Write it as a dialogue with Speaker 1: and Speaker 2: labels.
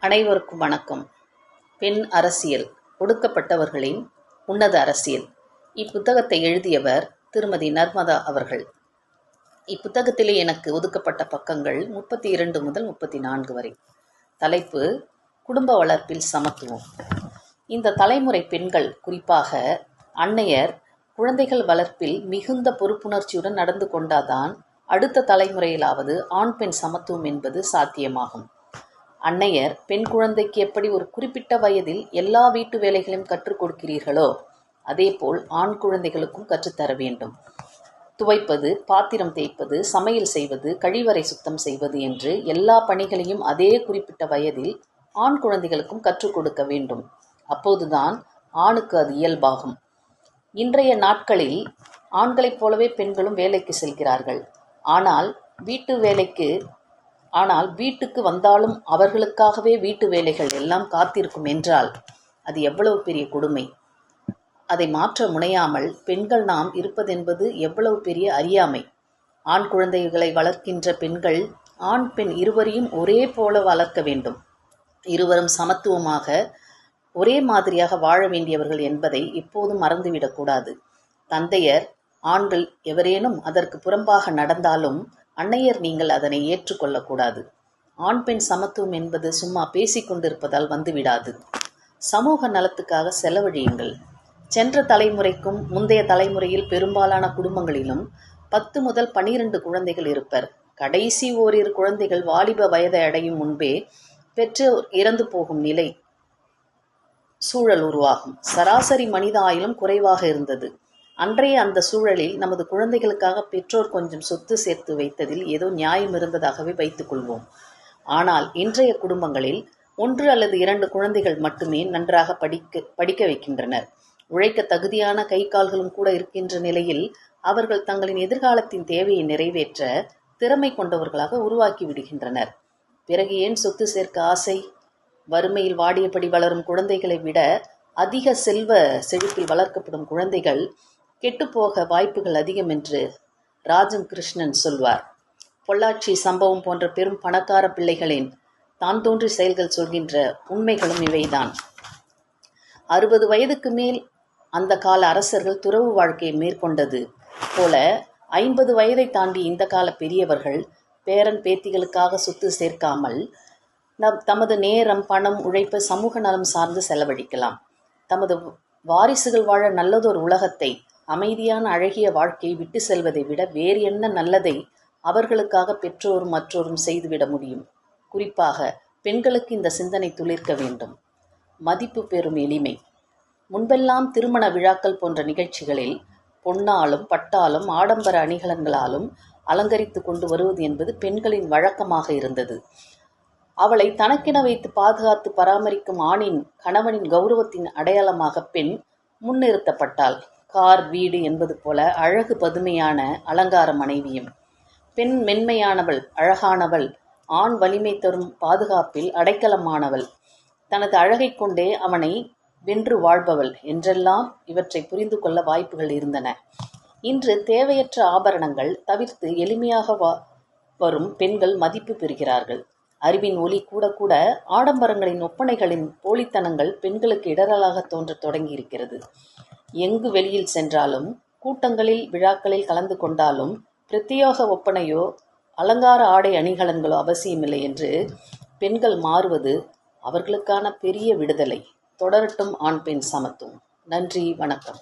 Speaker 1: அனைவருக்கும் வணக்கம். பெண் அரசியல் ஒடுக்கப்பட்டவர்களின் உன்னத அரசியல். இப்புத்தகத்தை எழுதியவர் திருமதி நர்மதா அவர்கள். இப்புத்தகத்திலே எனக்கு ஒதுக்கப்பட்ட பக்கங்கள் முப்பத்தி இரண்டு முதல் முப்பத்தி நான்கு வரை. தலைப்பு குடும்ப வளர்ப்பில் சமத்துவம். இந்த தலைமுறை பெண்கள் குறிப்பாக அன்னையர் குழந்தைகள் வளர்ப்பில் மிகுந்த பொறுப்புணர்ச்சியுடன் நடந்து கொண்டாதான் அடுத்த தலைமுறையிலாவது ஆண் பெண் சமத்துவம் என்பது சாத்தியமாகும். அன்னையர் பெண் குழந்தைக்கு எப்படி ஒரு குறிப்பிட்ட வயதில் எல்லா வீட்டு வேலைகளையும் கற்றுக் கொடுக்கிறீர்களோ அதேபோல் ஆண் குழந்தைகளுக்கும் கற்றுத்தர வேண்டும். துவைப்பது பாத்திரம் தேய்ப்பது சமையல் செய்வது கழிவறை சுத்தம் செய்வது என்று எல்லா பணிகளையும் அதே குறிப்பிட்ட வயதில் ஆண் குழந்தைகளுக்கும் கற்றுக் கொடுக்க வேண்டும். அப்போதுதான் ஆணுக்கு அது இயல்பாகும். இன்றைய நாட்களில் ஆண்களைப் போலவே பெண்களும் வேலைக்கு செல்கிறார்கள். ஆனால் வீட்டு வேலைக்கு ஆனால் வீட்டுக்கு வந்தாலும் அவர்களுக்காகவே வீட்டு வேலைகள் எல்லாம் காத்திருக்கும் என்றால் அது எவ்வளவு பெரிய கொடுமை? அதை மாற்ற முனையாமல் பெண்கள் நாம் இருப்பதென்பது எவ்வளவு பெரிய அறியாமை? ஆண் குழந்தைகளை வளர்க்கின்ற பெண்கள் ஆண் பெண் இருவரையும் ஒரே போல வளர்க்க வேண்டும். இருவரும் சமத்துவமாக ஒரே மாதிரியாக வாழ வேண்டியவர்கள் என்பதை எப்போதும் மறந்துவிடக்கூடாது தந்தையர் ஆண்கள் எவரேனும் அதற்கு புறம்பாக நடந்தாலும் அன்னையர் நீங்கள் அதனை ஏற்றுக்கொள்ளக்கூடாது. ஆண் பெண் சமத்துவம் என்பது சும்மா பேசிக்கொண்டிருப்பதால் வந்துவிடாது. சமூக நலத்துக்காக செலவழியுங்கள். சென்ற தலைமுறைக்கும் முந்தைய தலைமுறையில் பெரும்பாலான குடும்பங்களிலும் பத்து முதல் பனிரெண்டு குழந்தைகள் இருப்பர். கடைசி ஓரிரு குழந்தைகள் வாலிப வயதை அடையும் முன்பே பெற்றோர் இறந்து போகும் நிலை சூழல் உருவாகும். சராசரி மனித ஆயுளும் குறைவாக இருந்தது. அன்றைய அந்த சூழலில் நமது குழந்தைகளுக்காக பெற்றோர் கொஞ்சம் சொத்து சேர்த்து வைத்ததில் ஏதோ நியாயம் இருந்ததாகவே வைத்துக் கொள்வோம். ஆனால் இன்றைய குடும்பங்களில் ஒன்று அல்லது இரண்டு குழந்தைகள் மட்டுமே நன்றாக படிக்க படிக்க வைக்கின்றனர். உழைக்க தகுதியான கை கால்களும் கூட இருக்கின்ற நிலையில் அவர்கள் தங்களின் எதிர்காலத்தின் தேவையை நிறைவேற்ற திறமை கொண்டவர்களாக உருவாக்கி விடுகின்றனர். பிறகு ஏன் சொத்து சேர்க்க ஆசை? வறுமையில் வாடியபடி வளரும் குழந்தைகளை விட அதிக செல்வ செழிப்பில் வளர்க்கப்படும் குழந்தைகள் கெட்டுப்போக வாய்ப்புகள் அதிகம் என்று ராஜன் கிருஷ்ணன் சொல்வார். பொள்ளாச்சி சம்பவம் போன்ற பெரும் பணக்கார பிள்ளைகளின் தான் தோன்றி செயல்கள் சொல்கின்ற உண்மைகளும் இவைதான். அறுபது வயதுக்கு மேல் அந்த கால அரசர்கள் துறவு வாழ்க்கையை மேற்கொண்டது போல ஐம்பது வயதை தாண்டி இந்த கால பெரியவர்கள் பேரன் பேத்திகளுக்காக சொத்து சேர்க்காமல் நம் தமது நேரம் பணம் உழைப்பு சமூக நலம் சார்ந்து செலவழிக்கலாம். தமது வாரிசுகள் வாழ நல்லதொரு உலகத்தை அமைதியான அழகிய வாழ்க்கையை விட்டு செல்வதை விட வேறு என்ன நல்லதை அவர்களுக்காக பெற்றோரும் மற்றோரும் செய்துவிட முடியும்? குறிப்பாக பெண்களுக்கு இந்த சிந்தனை துளிர்க்க வேண்டும். மதிப்பு பெறும் எளிமை. முன்பெல்லாம் திருமண விழாக்கள் போன்ற நிகழ்ச்சிகளில் பொன்னாலும் பட்டாலும் ஆடம்பர அணிகலன்களாலும் அலங்கரித்து கொண்டு வருவது என்பது பெண்களின் வழக்கமாக இருந்தது. அவளை தனக்கென வைத்து பாதுகாத்து பராமரிக்கும் ஆணின் கணவனின் கௌரவத்தின் அடையாளமாக பெண் முன்னிறுத்தப்பட்டாள். கார் வீடு என்பது போல அழகு பதுமையான அலங்கார மனைவியும் பெண் மென்மையானவள் அழகானவள் ஆண் வலிமை தரும் பாதுகாப்பில் அடைக்கலமானவள். தனது அழகைக் கொண்டே அவனை வென்று வாழ்பவள் என்றெல்லாம் இவற்றை புரிந்து கொள்ள வாய்ப்புகள் இருந்தன. இன்று தேவையற்ற ஆபரணங்கள் தவிர்த்து எளிமையாக வா வரும் பெண்கள் மதிப்பு பெறுகிறார்கள். அறிவின் ஒளி கூட கூட ஆடம்பரங்களின் ஒப்பனைகளின் போலித்தனங்கள் பெண்களுக்கு இடரலாக தோன்றத் தொடங்கியிருக்கிறது. எங்கு வெளியில் சென்றாலும் கூட்டங்களில் விழாக்களில் கலந்து கொண்டாலும் பிரத்யோக ஒப்பனையோ அலங்கார ஆடை அணிகலன்களோ அவசியமில்லை என்று பெண்கள் மாறுவது அவர்களுக்கான பெரிய விடுதலை. தொடரட்டும் ஆண் பெண் சமத்துவம். நன்றி வணக்கம்.